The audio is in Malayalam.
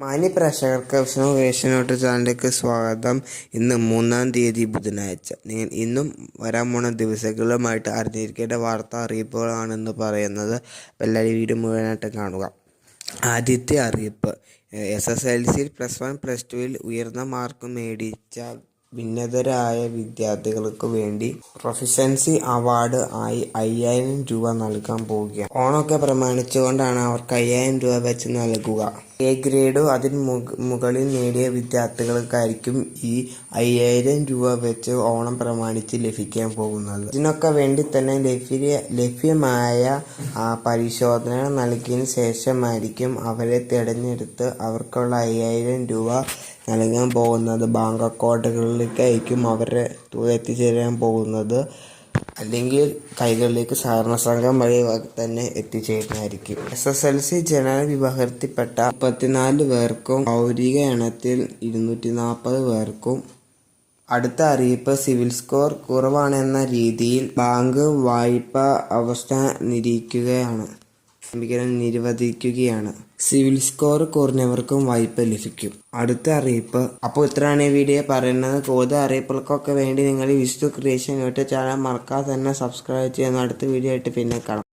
മാന്യ പ്രേക്ഷകർക്ക് വിഷ്ണു വേഷനോട്ട് ചാനലിലേക്ക് സ്വാഗതം. ഇന്ന് മൂന്നാം തീയതി ബുധനാഴ്ച. നിങ്ങൾ ഇന്നും വരാൻ പോണ ദിവസങ്ങളുമായിട്ട് അറിഞ്ഞിരിക്കേണ്ട വാർത്താ അറിയിപ്പുകളാണെന്ന് പറയുന്നത് എല്ലാവരും വീഡിയോ മുഴുവനായിട്ട് കാണുക. ആദ്യത്തെ അറിയിപ്പ് എസ് എസ് എൽ സിയിൽ പ്ലസ് വൺ പ്ലസ് ടുവിൽ ഉയർന്ന മാർക്ക് മേടിച്ച ഭിന്നതരായ വിദ്യാർത്ഥികൾക്ക് വേണ്ടി പ്രൊഫഷൻസി അവാർഡ് ആയി അയ്യായിരം രൂപ നൽകാൻ പോവുകയാണ്. ഓണമൊക്കെ പ്രമാണിച്ചുകൊണ്ടാണ് അവർക്ക് അയ്യായിരം രൂപ വെച്ച് നൽകുക. എ ഗ്രേഡോ അതിന് മുക- മുകളിൽ നേടിയ വിദ്യാർത്ഥികൾക്കായിരിക്കും ഈ അയ്യായിരം രൂപ വെച്ച് ഓണം പ്രമാണിച്ച് ലഭിക്കാൻ പോകുന്നത്. ഇതിനൊക്കെ വേണ്ടി തന്നെ ലഭ്യ ലഭ്യമായ പരിശോധന നൽകിയതിന് ശേഷമായിരിക്കും അവരെ തിരഞ്ഞെടുത്ത് അവർക്കുള്ള അയ്യായിരം രൂപ നൽകാൻ പോകുന്നത്. ബാങ്ക് അക്കൗണ്ടുകളിലേക്കായിരിക്കും അവരെ എത്തിച്ചേരാൻ പോകുന്നത്. അല്ലെങ്കിൽ കൈകളിലേക്ക് സഹകരണ സംഘം വഴി തന്നെ എത്തിച്ചേരുന്നതായിരിക്കും. S S L C general വിഭാഗത്തിൽപ്പെട്ട മുപ്പത്തിനാല് പേർക്കും ഭൗതിക ഇനത്തിൽ ഇരുന്നൂറ്റി നാൽപ്പത് പേർക്കും അടുത്ത അറിയിപ്പ് സിവിൽ സ്കോർ കുറവാണെന്ന രീതിയിൽ ബാങ്ക് വായ്പ അവസ്ഥ നിരീക്കുകയാണ് ക്ഷമിക്കണം, നിരോധിക്കുകയാണ്. സിവിൽ സ്കോർ കുറഞ്ഞവർക്കും വായ്പ ലഭിക്കും. അടുത്ത അറിയിപ്പ്. അപ്പോൾ ഇത്രയാണ് ഈ വീഡിയോ പറയുന്നത്. കൂടുതൽ അറിയിപ്പുകൾക്കൊക്കെ വേണ്ടി നിങ്ങൾ വിശുദ്ധ ക്രിയേഷൻ യൂട്യൂബ് ചാനൽ മറക്കാതെ തന്നെ സബ്സ്ക്രൈബ് ചെയ്യുന്ന അടുത്ത വീഡിയോ ആയിട്ട് പിന്നെ കാണാം.